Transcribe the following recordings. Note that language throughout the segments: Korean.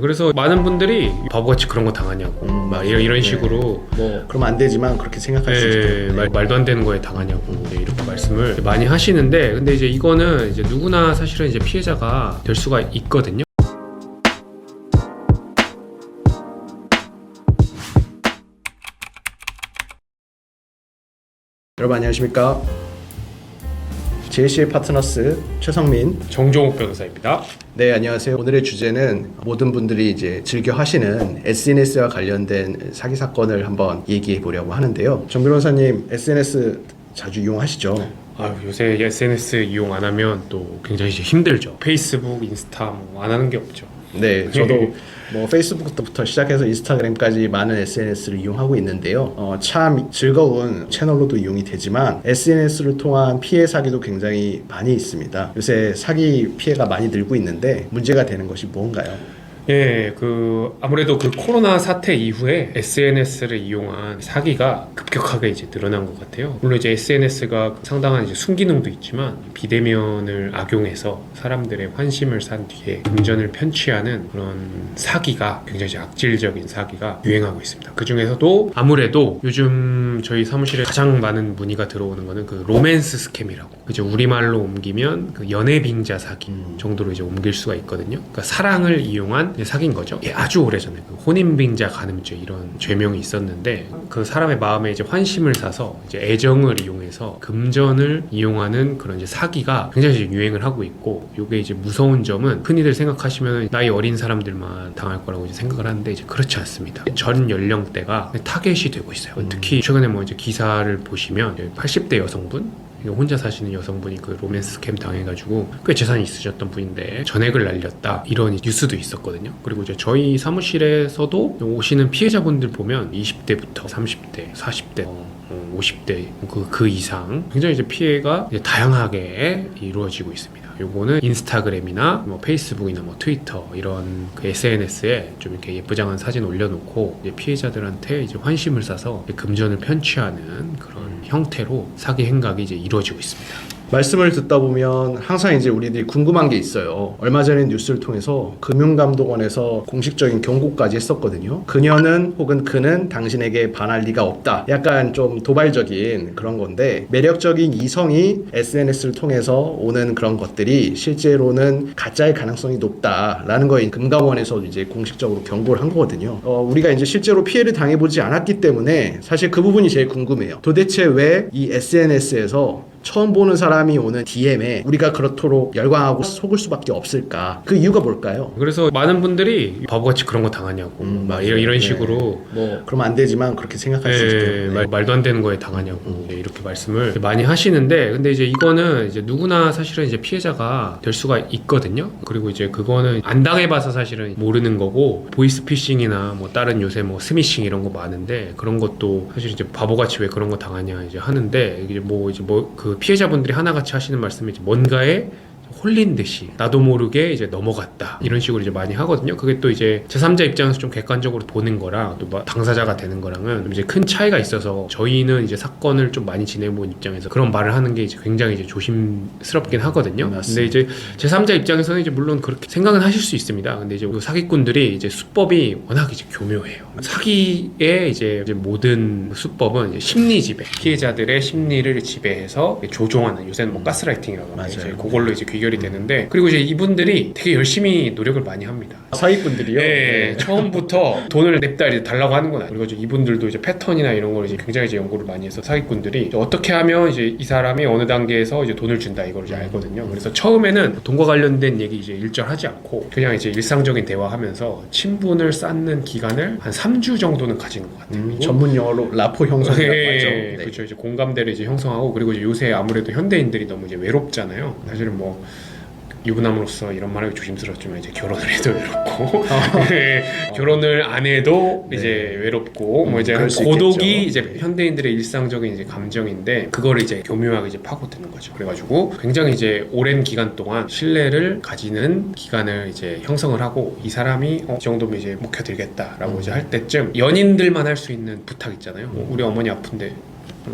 그래서 많은 분들이 바보같이 그런 거 당하냐고 음, 막 이런, 이런 네. 식으로 뭐 그러면 안 되지만 그렇게 생각할 수 있죠. 예, 말, 말도 안 되는 거에 당하냐고 이제 이렇게 말씀을 많이 하시는데 근데 이제 이거는 이제 누구나 사실은 이제 피해자가 될 수가 있거든요. 여러분 안녕하십니까? JC의 파트너스 최성민. 정종욱 변호사입니다. 네 안녕하세요. 오늘의 주제는 모든 분들이 이제 즐겨 하시는 SNS와 관련된 사기 사건을 한번 얘기해 보려고 하는데요. 정 변호사님 SNS 자주 이용하시죠? 아유, 요새 SNS 이용 안 하면 또 굉장히 이제 힘들죠. 페이스북, 인스타 뭐 안 하는 게 없죠. 네, 저도 뭐 페이스북부터 시작해서 인스타그램까지 많은 SNS를 이용하고 있는데요. 어, 참 즐거운 채널로도 이용이 되지만 SNS를 통한 피해 사기도 굉장히 많이 있습니다. 요새 사기 피해가 많이 늘고 있는데 문제가 되는 것이 뭔가요? 예, 그 아무래도 그 코로나 사태 이후에 SNS를 이용한 사기가 급격하게 이제 늘어난 것 같아요. 물론 이제 SNS가 상당한 이제 순기능도 있지만 비대면을 악용해서 사람들의 환심을 산 뒤에 금전을 편취하는 그런 사기가 굉장히 악질적인 사기가 유행하고 있습니다. 그 중에서도 아무래도 요즘 저희 사무실에 가장 많은 문의가 들어오는 거는 그 로맨스 스캠이라고 이제 우리말로 옮기면 그 연애 빙자 사기 음. 정도로 이제 옮길 수가 있거든요. 그러니까 사랑을 이용한 사기인 거죠. 예, 아주 오래전에 그 혼인빙자 간음죄 이런 죄명이 있었는데 그 사람의 마음에 이제 환심을 사서 이제 애정을 이용해서 금전을 이용하는 그런 이제 사기가 굉장히 유행을 하고 있고 이게 이제 무서운 점은 흔히들 생각하시면 나이 어린 사람들만 당할 거라고 이제 생각을 하는데 이제 그렇지 않습니다. 전 연령대가 타겟이 되고 있어요. 음. 특히 최근에 뭐 이제 기사를 보시면 80대 여성분 혼자 사시는 여성분이 그 로맨스 스캠 당해가지고 꽤 재산이 있으셨던 분인데 전액을 날렸다 이런 뉴스도 있었거든요. 그리고 이제 저희 사무실에서도 오시는 피해자분들 보면 20대부터 30대, 40대, 어, 50대 그, 그 이상 굉장히 이제 피해가 이제 다양하게 이루어지고 있습니다. 요거는 인스타그램이나 뭐 페이스북이나 뭐 트위터 이런 그 SNS에 좀 이렇게 예쁘장한 사진 올려놓고 이제 피해자들한테 이제 환심을 사서 금전을 편취하는 그런 형태로 사기 행각이 이제 이루어지고 있습니다. 말씀을 듣다 보면 항상 이제 우리들이 궁금한 게 있어요. 얼마 전에 뉴스를 통해서 금융감독원에서 공식적인 경고까지 했었거든요. 그녀는 혹은 그는 당신에게 반할 리가 없다. 약간 좀 도발적인 그런 건데 매력적인 이성이 SNS를 통해서 오는 그런 것들이 실제로는 가짜일 가능성이 높다라는 거에 금감원에서 이제 공식적으로 경고를 한 거거든요. 어, 우리가 이제 실제로 피해를 당해보지 않았기 때문에 사실 그 부분이 제일 궁금해요. 도대체 왜 이 SNS에서 처음 보는 사람이 오는 DM에 우리가 그렇도록 열광하고 속을 수밖에 없을까? 그 이유가 뭘까요? 그래서 많은 분들이 바보같이 그런 거 당하냐고 음, 막. 이런, 이런 네. 식으로 뭐 그러면 안 되지만 그렇게 생각할 수 있죠. 예, 네. 말, 말도 안 되는 거에 당하냐고 이제 이렇게 말씀을 많이 하시는데 근데 이제 이거는 이제 누구나 사실은 이제 피해자가 될 수가 있거든요. 그리고 이제 그거는 안 당해봐서 사실은 모르는 거고 보이스피싱이나 뭐 다른 요새 뭐 스미싱 이런 거 많은데 그런 것도 사실 이제 바보같이 왜 그런 거 당하냐 이제 하는데 이제 뭐 이제 뭐그 피해자분들이 하나같이 하시는 말씀이 뭔가에 홀린 듯이 나도 모르게 이제 넘어갔다 이런 식으로 이제 많이 하거든요. 그게 또 이제 제3자 입장에서 좀 객관적으로 보는 거랑 또뭐 당사자가 되는 거랑은 좀 이제 큰 차이가 있어서 저희는 이제 사건을 좀 많이 지내본 입장에서 그런 말을 하는 게 이제 굉장히 이제 조심스럽긴 하거든요. 맞습니다. 근데 이제 제3자 입장에서는 이제 물론 그렇게 생각은 하실 수 있습니다. 근데 이제 그 사기꾼들이 이제 수법이 워낙 이제 교묘해요. 사기의 이제 이제 모든 수법은 이제 심리 지배, 피해자들의 심리를 지배해서 조종하는 요새는 뭐 가스라이팅이라고 하는데. 이제 그걸로 이제 귀 결이 되는데 그리고 이제 이분들이 되게 열심히 노력을 많이 합니다. 사기꾼들이요. 네, 처음부터 돈을 냅다 이제 달라고 하는 건 아니고 그리고 이제 이분들도 이제 패턴이나 이런 걸 이제 굉장히 이제 연구를 많이 해서 사기꾼들이 이제 어떻게 하면 이제 이 사람이 어느 단계에서 이제 돈을 준다 이걸 이제 알거든요. 그래서 처음에는 돈과 관련된 얘기 이제 일절 하지 않고 그냥 이제 일상적인 대화하면서 친분을 쌓는 기간을 한 3주 정도는 가지는 것 같아요. 음, 전문 용어로 라포 형성이라고 하죠. 예, 네. 그렇죠. 이제 공감대를 이제 형성하고 그리고 이제 요새 아무래도 현대인들이 너무 이제 외롭잖아요. 사실은 뭐 유부남으로서 이런 말하기 조심스럽지만 이제 결혼을 해도 외롭고 예, 결혼을 안 해도 네. 이제 외롭고 뭐 음, 이제 그럴 수 고독이 있겠죠. 이제 현대인들의 일상적인 이제 감정인데 그거를 이제 교묘하게 이제 파고드는 거죠. 그래가지고 굉장히 이제 오랜 기간 동안 신뢰를 가지는 기간을 이제 형성을 하고 이 사람이 어, 이 정도면 이제 묵혀들겠다라고 음. 이제 할 때쯤 연인들만 할 수 있는 부탁 있잖아요. 뭐 우리 어머니 아픈데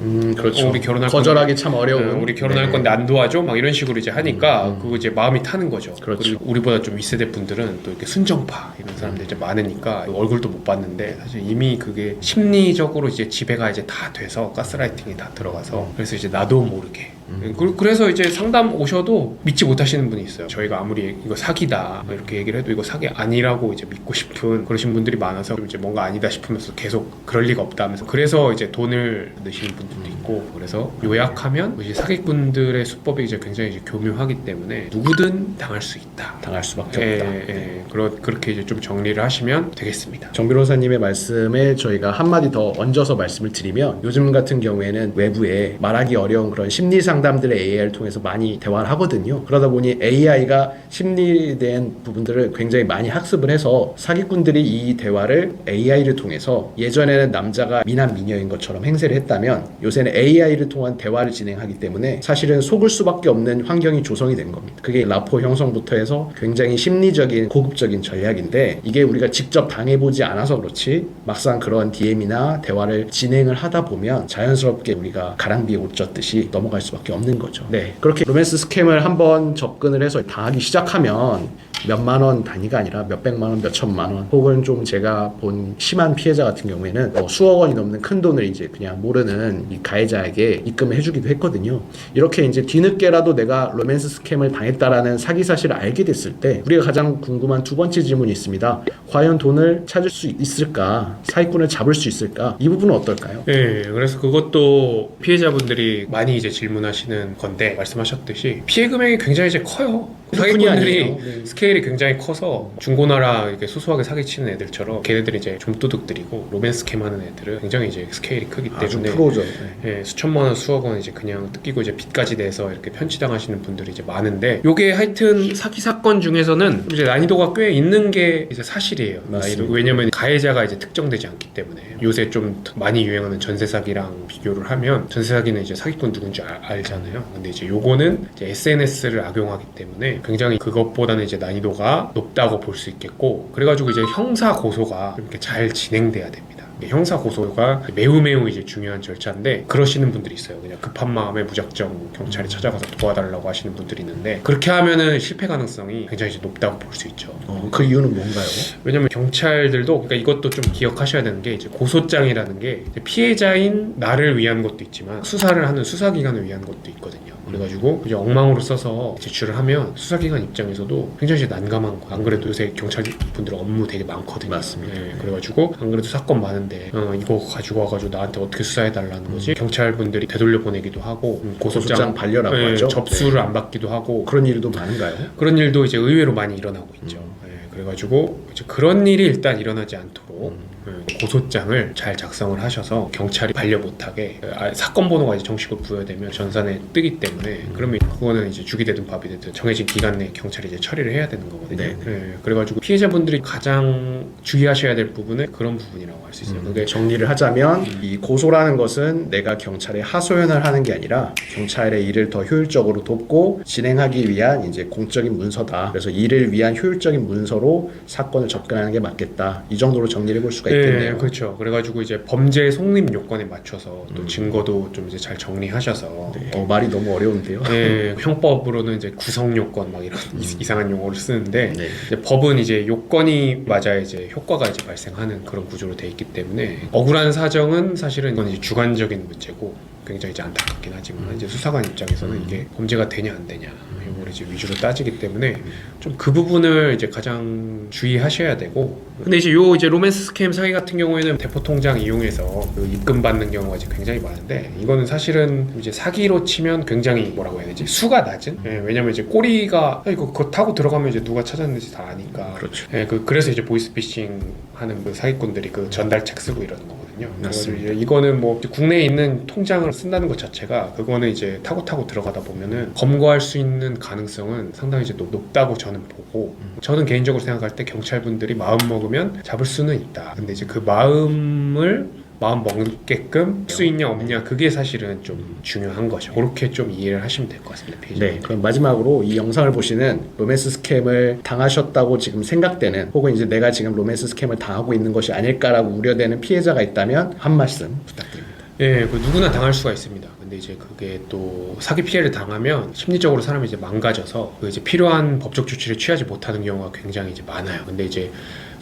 음, 그렇죠. 어, 우리 결혼할 거절하기 참 어려운. 어, 우리 결혼할 네. 건데 안 도와줘 막 이런 식으로 이제 하니까 그거 이제 마음이 타는 거죠. 그렇죠. 리고 우리보다 좀 윗세대 분들은 또 이렇게 순정파 이런 사람들이 이제 많으니까 얼굴도 못 봤는데 사실 이미 그게 심리적으로 이제 지배가 이제 다 돼서 가스라이팅이 다 들어가서 그래서 이제 나도 모르게 그- 그래서 이제 상담 오셔도 믿지 못하시는 분이 있어요. 저희가 아무리 이거 사기다 이렇게 얘기를 해도 이거 사기 아니라고 이제 믿고 싶은 그러신 분들이 많아서 이제 뭔가 아니다 싶으면서 계속 그럴 리가 없다 하면서 그래서 이제 돈을 넣으시는 분들도 있고 그래서 요약하면 이제 사기꾼들의 수법이 이제 굉장히 이제 교묘하기 때문에 누구든 당할 수 있다. 당할 수밖에 예, 없다. 예, 그러, 그렇게 이제 좀 정리를 하시면 되겠습니다. 정 변호사님의 말씀에 저희가 한마디 더 얹어서 말씀을 드리면 요즘 같은 경우에는 외부에 말하기 어려운 그런 심리 상 담들을 AI를 통해서 많이 대화를 하거든요. 그러다 보니 AI가 심리에 대한 부분들을 굉장히 많이 학습을 해서 사기꾼들이 이 대화를 AI를 통해서 예전에는 남자가 미남 미녀인 것처럼 행세를 했다면 요새는 AI를 통한 대화를 진행하기 때문에 사실은 속을 수밖에 없는 환경이 조성이 된 겁니다. 그게 라포 형성부터 해서 굉장히 심리적인 고급적인 전략인데 이게 우리가 직접 당해보지 않아서 그렇지 막상 그런 DM이나 대화를 진행을 하다 보면 자연스럽게 우리가 가랑비에 옷 젖듯이 넘어갈 수밖에 없는 거죠. 네. 그렇게 로맨스 스캠을 한번 접근을 해서 당하기 시작하면 몇만 원 단위가 아니라 몇백만 원, 몇천만 원 혹은 좀 제가 본 심한 피해자 같은 경우에는 뭐 수억 원이 넘는 큰 돈을 이제 그냥 모르는 이 가해자에게 입금을 해주기도 했거든요. 이렇게 이제 뒤늦게라도 내가 로맨스 스캠을 당했다라는 사기 사실을 알게 됐을 때 우리가 가장 궁금한 두 번째 질문이 있습니다. 과연 돈을 찾을 수 있을까? 사기꾼을 잡을 수 있을까? 이 부분은 어떨까요? 예, 그래서 그것도 피해자분들이 많이 이제 질문하시는 건데 말씀하셨듯이 피해 금액이 굉장히 이제 커요. 사기꾼들이. 네. 스케일이 굉장히 커서 중고나라 이렇게 소소하게 사기치는 애들처럼 걔네들이 이제 좀도둑들이고 로맨스 캠 하는 애들은 굉장히 이제 스케일이 크기 아주 때문에 프로죠. 네. 예, 수천만 원, 수억 원 이제 그냥 뜯기고 이제 빚까지 내서 이렇게 편취당하시는 분들이 이제 많은데 요게 하여튼 사기 사건 중에서는 이제 난이도가 꽤 있는 게 이제 사실이에요. 난이도. 왜냐면 가해자가 이제 특정되지 않기 때문에 요새 좀 많이 유행하는 전세 사기랑 비교를 하면 전세 사기는 이제 사기꾼 누군지 알, 알잖아요. 근데 이제 요거는 이제 SNS를 악용하기 때문에 굉장히 그것보다는 이제 난이도가 높다고 볼 수 있겠고 그래가지고 이제 형사 고소가 이렇게 잘 진행돼야 됩니다. 형사 고소가 매우 매우 이제 중요한 절차인데 그러시는 분들이 있어요. 그냥 급한 마음에 무작정 경찰에 찾아가서 도와달라고 하시는 분들이 있는데 그렇게 하면은 실패 가능성이 굉장히 이제 높다고 볼 수 있죠. 어, 그 이유는 뭔가요? 왜냐면 경찰들도 그러니까 이것도 좀 기억하셔야 되는 게 이제 고소장이라는 게 피해자인 나를 위한 것도 있지만 수사를 하는 수사기관을 위한 것도 있거든요. 그래가지고 이제 엉망으로 써서 제출을 하면 수사기관 입장에서도 굉장히 난감한 거. 안 그래도 요새 경찰 분들 업무 되게 많거든요. 맞습니다. 예, 그래가지고 안 그래도 사건 많은데 어, 이거 가지고 와가지고 나한테 어떻게 수사해 달라는 거지? 경찰 분들이 되돌려 보내기도 하고 음, 고소장, 고소장 반려라고 예, 하죠. 접수를 안 받기도 하고 그런 일도 많은가요? 그런 일도 이제 의외로 많이 일어나고 있죠. 예, 그래가지고 그런 일이 일단 일어나지 않도록 예, 고소장을 잘 작성을 하셔서 경찰이 반려 못하게 예, 아, 사건 번호가 이제 정식으로 부여되면 전산에 뜨기 때문에 그러면 그거는 이제 죽이 되든 밥이 되든 정해진 기간 내에 경찰이 이제 처리를 해야 되는 거거든요. 네, 예, 그래가지고 피해자분들이 가장 주의하셔야 될 부분은 그런 부분이라고 할 수 있어요. 그게 정리를 하자면 이 고소라는 것은 내가 경찰에 하소연을 하는 게 아니라 경찰의 일을 더 효율적으로 돕고 진행하기 위한 이제 공적인 문서다. 그래서 이를 위한 효율적인 문서로 사건을 접근하는 게 맞겠다. 이 정도로 정리를 해볼 수가 있겠네요. 네, 그렇죠. 그래가지고 이제 범죄 성립 요건에 맞춰서 또 증거도 좀 이제 잘 정리하셔서 네. 어, 말이 너무 어려운데요. 네, 형법으로는 이제 구성 요건 막 이런 이- 이상한 용어를 쓰는데 네. 이제 법은 이제 요건이 맞아야 이제 효과가 이제 발생하는 그런 구조로 돼 있기 때문에 억울한 사정은 사실은 이건 이제 주관적인 문제고 굉장히 이제 안타깝긴 하지만 이제 수사관 입장에서는 이게 범죄가 되냐 안 되냐 이걸 이제 위주로 따지기 때문에 좀 그 부분을 이제 가장 주의하셔야 되고 근데 이제 요 이제 로맨스 스캠 사기 같은 경우에는 대포 통장 이용해서 그 입금 받는 경우가 이제 굉장히 많은데 이거는 사실은 이제 사기로 치면 굉장히 뭐라고 해야 되지 수가 낮은 예, 왜냐면 이제 꼬리가 아, 이거 그거 타고 들어가면 이제 누가 찾았는지 다 아니까 그렇죠. 예, 그 그래서 이제 보이스피싱 하는 그 사기꾼들이 그 전달책 쓰고 이러는 거거든요. 그래서 맞습니다. 이거는 뭐 국내에 있는 통장을 쓴다는 것 자체가 그거는 이제 타고 타고 들어가다 보면은 검거할 수 있는 가능성은 상당히 이제 높, 높다고 저는 보고 저는 개인적으로 생각할 때 경찰분들이 마음 먹으면 잡을 수는 있다. 근데 이제 그 마음을 마음 먹게끔 할 수 있냐 없냐 그게 사실은 좀 중요한 거죠. 그렇게 좀 이해를 하시면 될 것 같습니다. 피해자. 네, 그럼 마지막으로 이 영상을 보시는 로맨스 스캠을 당하셨다고 지금 생각되는 혹은 이제 내가 지금 로맨스 스캠을 당하고 있는 것이 아닐까라고 우려되는 피해자가 있다면 한 말씀 부탁드립니다. 예, 그 누구나 당할 수가 있습니다. 근데 이제 그게 또 사기 피해를 당하면 심리적으로 사람이 이제 망가져서 그 이제 필요한 법적 조치를 취하지 못하는 경우가 굉장히 이제 많아요. 근데 이제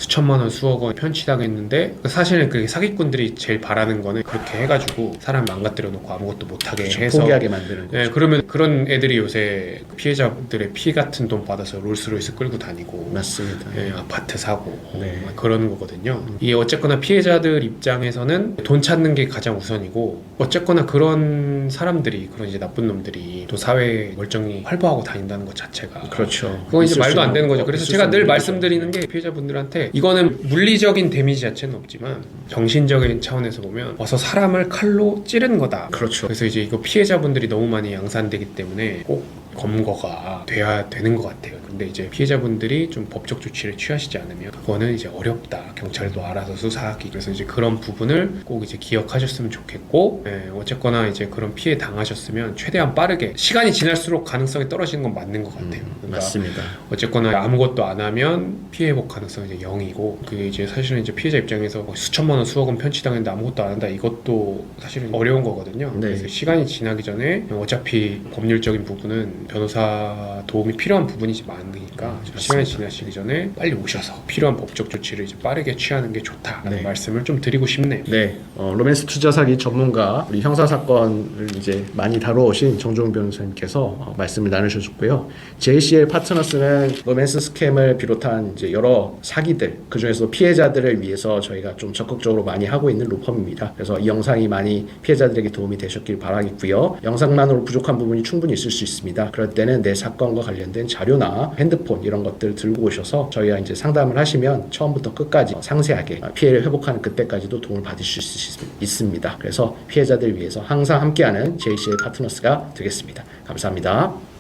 수천만 원, 수억 원 편취당했는데 사실은 그 사기꾼들이 제일 바라는 거는 그렇게 해가지고 사람 망가뜨려 놓고 아무것도 못하게 해서 그렇죠. 포기하게 만드는 거죠. 예, 그러면 그런 애들이 요새 피해자들의 피 같은 돈 받아서 롤스로이스 끌고 다니고 맞습니다. 예, 아파트 사고 네. 막 그런 거거든요. 이게 어쨌거나 피해자들 입장에서는 돈 찾는 게 가장 우선이고 어쨌거나 그런 사람들이 그런 이제 나쁜 놈들이 또 사회에 멀쩡히 활보하고 다닌다는 것 자체가 그렇죠. 그건 이제 말도 수안 되는 거죠. 그래서 제가 수 늘. 말씀드리는 게 피해자분들한테 이거는 물리적인 데미지 자체는 없지만 정신적인 차원에서 보면 어서 사람을 칼로 찌른 거다. 그렇죠. 그래서 이제 이거 피해자분들이 너무 많이 양산되기 때문에 꼭 검거가 돼야 되는 것 같아요. 근데 이제 피해자분들이 좀 법적 조치를 취하시지 않으면 그거는 이제 어렵다. 경찰도 알아서 수사하기. 그래서 이제 그런 부분을 꼭 이제 기억하셨으면 좋겠고, 예, 어쨌거나 이제 그런 피해 당하셨으면 최대한 빠르게 시간이 지날수록 가능성이 떨어지는 건 맞는 것 같아요. 음, 그러니까 맞습니다. 어쨌거나 아무것도 안 하면 피해 회복 가능성이 이제 0이고 그게 이제 사실은 이제 피해자 입장에서 뭐 수천만 원 수억 원 편취당했는데 아무것도 안 한다 이것도 사실은 어려운 거거든요. 네. 그래서 시간이 지나기 전에 어차피 법률적인 부분은 변호사 도움이 필요한 부분이지 많으니까 좀 시간이 지나시기 전에 빨리 오셔서 필요한 법적 조치를 이제 빠르게 취하는 게 좋다라는 네. 말씀을 좀 드리고 싶네요. 네, 어, 로맨스 투자 사기 전문가 우리 형사 사건을 이제 많이 다뤄오신 정종 변호사님께서 어, 말씀을 나누셨고요. JCL 파트너스는 로맨스 스캠을 비롯한 이제 여러 사기들 그 중에서 피해자들을 위해서 저희가 좀 적극적으로 많이 하고 있는 로펌입니다. 그래서 이 영상이 많이 피해자들에게 도움이 되셨길 바라겠고요. 영상만으로 부족한 부분이 충분히 있을 수 있습니다. 그럴 때는 내 사건과 관련된 자료나 핸드폰 이런 것들 들고 오셔서 저희가 이제 상담을 하시면 처음부터 끝까지 상세하게 피해를 회복하는 그때까지도 도움을 받으실 수 있- 있습니다. 그래서 피해자들 위해서 항상 함께하는 JCL 파트너스가 되겠습니다. 감사합니다.